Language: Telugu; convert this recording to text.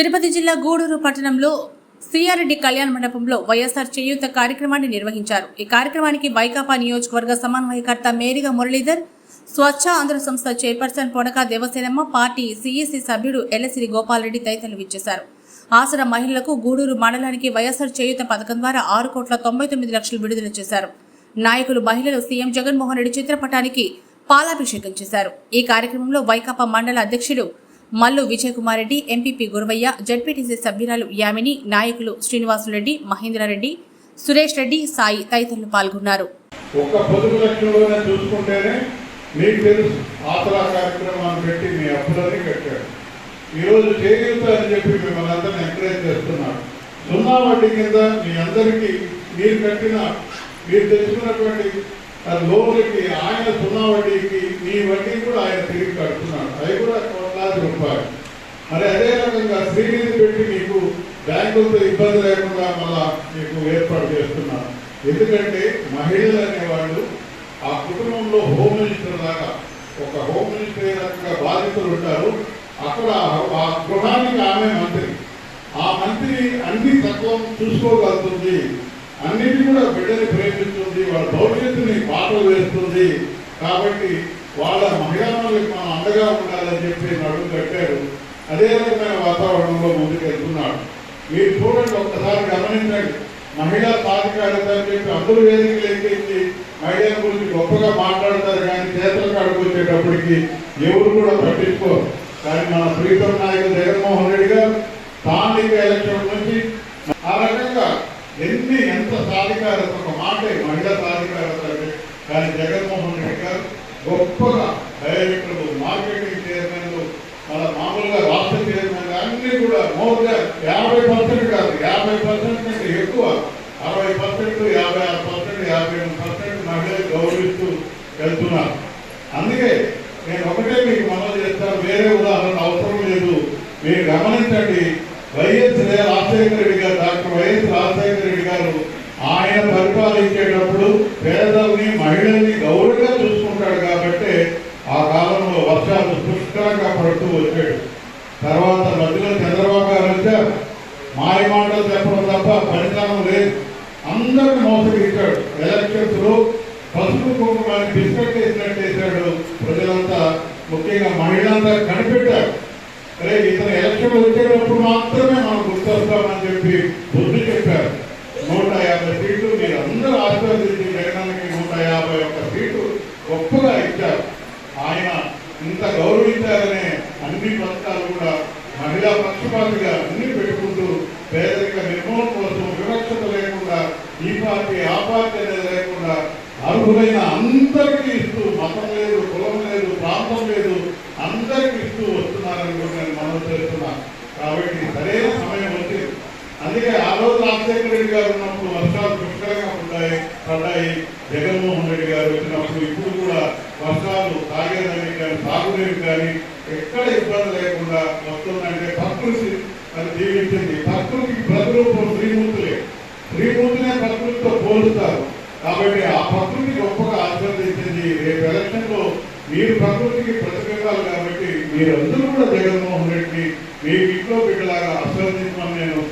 తిరుపతి జిల్లా గూడూరు పట్టణంలో సిఆర్రెడ్డి కళ్యాణ మండపంలో వైఎస్ఆర్ చేయూత కార్యక్రమాన్ని నిర్వహించారు. ఈ కార్యక్రమానికి వైకాపా నియోజకవర్గ సమన్వయకర్త మేరిగా మురళీధర్ స్వచ్ఛ ఆంధ్ర సంస్థ chairperson Podaka Devasenamma party CEC సభ్యుడు ఎల్లసిరి గోపాలరెడ్డి తదితరులు విచ్చేశారు. ఆసరా మహిళలకు గూడూరు మండలానికి వైఎస్ఆర్ చేయూత పథకం ద్వారా ఆరు కోట్ల తొంభై తొమ్మిది లక్షలు విడుదల చేశారు. నాయకులు మహిళలు సీఎం జగన్మోహన్ రెడ్డి చిత్రపటానికి పాలాభిషేకం చేశారు. ఈ కార్యక్రమంలో వైకాపా మండల అధ్యక్షులు మల్లు విజయకుమారెడ్డి ఎంపీపీ గురవయ్య జడ్పీటీసీ సభ్యురాలు యామిని నాయకులు శ్రీనివాసులరెడ్డి మహేంద్రారెడ్డి సురేష్ రెడ్డి సాయి తదితరులు పాల్గొన్నారు. ఒక పొదుపు లక్ష్యంలోనే చూసుకుంటేనే మీకు తెలుసు ఆసరా కార్యక్రమాన్ని పెట్టి మీ అప్పులని కట్టాడు ఈరోజు చేయూత అని చెప్పి మిమ్మల్ని అందరిని ఎంకరేజ్ చేస్తున్నాడు సున్నా వడ్డీ కింద మీ అందరికీ మీరు కట్టిన మీరు తెచ్చుకున్నటువంటి లోన్లకి ఆయన సున్నా వడ్డీకి మీ వడ్డీ కూడా ఆయన తిరిగి కడుతున్నాడు. అవి కూడా కోట్లాది రూపాయలు. మరి అదే రకంగా శ్రీనిధి పెట్టి మీకు బ్యాంకులతో ఇబ్బంది లేకుండా మళ్ళా మీకు ఏర్పాటు చేస్తున్నారు. ఎందుకంటే మహిళలు అనేవాళ్ళు ఆ కుటుంబంలో హోమ్ మినిస్టర్ లాగా ఒక హోమ్ మినిస్టర్ రకంగా బాధితులు ఉంటారు. అక్కడ ఆ- ఆ గృహానికి ఆమె మంత్రి. ఆ మంత్రి అన్ని తత్వం చూసుకోగలుగుతుంది. అన్నిటి కూడా బిడ్డని ప్రేమిస్తుంది. వాళ్ళ భవిష్యత్తుని పాటలు వేస్తుంది. కాబట్టి వాళ్ళ మహిళలకు మనం అండగా ఉండాలని చెప్పి నడుము కట్టారు. అదే రకమైన వాతావరణంలో ముందుకు వెళ్తున్నాడు మీరు చూడండి ఒక్కసారి గమనించండి. మహిళా సాధికారత అని చెప్పి అందరూ వేదికలు ఎక్కించి మహిళల గురించి గొప్పగా మాట్లాడతారు కానీ చేతుల కాడికి వచ్చేటప్పటికి ఎవరు కూడా పట్టించుకోరు. కానీ మన ప్రీతం నాయకుడు జగన్మోహన్ రెడ్డి గారు స్థానిక ఎలక్షన్ నుంచి ఆ రకంగా ఎన్ని ఎంత సాధికారత ఒక మాట మహిళా సాధికారత అంటే కానీ జగన్మోహన్ గొప్పగా డైరెక్టర్లు మార్కెటింగ్ చైర్మన్లు మన మామూలుగా రాష్ట్ర చైర్మన్ అన్ని కూడా మోర్ దాన్ యాభై పర్సెంట్ కాదు యాభై పర్సెంట్ కంటే ఎక్కువ. అరవై పర్సెంట్ యాభై ఆరు పర్సెంట్ యాభై ఎనిమిది పర్సెంట్ మహిళలు గౌరవిస్తూ వెళ్తున్నారు. అందుకే నేను ఒకటే మీకు మనం చేస్తాను వేరే ఉదాహరణ అవసరం లేదు. మీరు గమనించండి వైఎస్ రాజశేఖర రెడ్డి గారు డాక్టర్ వైఎస్ రాజశేఖర రెడ్డి గారు ఆయన పరిపాలించేటప్పుడు పేదల్ని మహిళల్ని గౌరవంగా చూసుకుంటాడు కాబట్టి ఆ కాలంలో వర్షాలు పుష్కలంగా పడుతూ వచ్చాడు. తర్వాత మధ్యలో చంద్రబాబు గారు వచ్చారు. మాయ మాటలు చెప్పడం తప్ప ఫలితానం లేదు. అందరిని మోసగించాడు ఎలక్షన్స్లో పసుపు కుంకుమాన్ని బిస్కెట్ వేసినట్టు వేశాడు ప్రజలంతా. ముఖ్యంగా మహిళలంతా కనిపెట్టారు. అరే ఇతను ఎలక్షన్ వచ్చేటప్పుడు మాత్రమే మనం గుర్తొస్తామని చెప్పి బుద్ధి చెప్పారు. నూట యాభై సీట్లు మీరు అందరూ ఆశీర్వదించి జగనానికి నూట యాభై ఒక్క సీట్లు గొప్పగా ఇచ్చారు. ఆయన ఇంత గౌరవించారనే మహిళా పక్షపాతిగా అన్ని పెట్టుకుంటూ పేదరిక నిర్మూలన కోసం వివక్షత లేకుండా ఈ పార్టీ ఆ పార్టీ అనేది లేకుండా అర్హులైన అందరికీ ఇస్తూ మతం లేదు కులం లేదు ప్రాంతం లేదు అందరికీ ఇస్తూ వస్తున్నారని కూడా నేను మనం చేస్తున్నాను కాబట్టి సరైన సమయం వచ్చింది. అందుకే ఆ రోజు రాజశేఖర రెడ్డి గారు ఉన్నప్పుడు కడాయి జగన్మోహన్ రెడ్డి గారు వచ్చినప్పుడు ఇప్పుడు కూడా వర్షాలు తాగేదానికి కానీ తాగునీరు కానీ ఎక్కడ ఇబ్బంది లేకుండా వస్తుందంటే ప్రకృతి అది జీవించింది. ప్రకృతికి ప్రతిరూపం శ్రీమూర్తులే. శ్రీమూర్తులే ప్రకృతితో పోలుస్తారు. కాబట్టి ఆ ప్రకృతి గొప్పగా ఆశీర్వదించింది రేపు ఎలక్షన్లో మీరు ప్రకృతికి ప్రతిబింబాలు కాబట్టి మీరందరూ కూడా జగన్మోహన్ రెడ్డి మీ ఇంట్లో బిడ్డలాగా ఆశీర్వదించమని నేను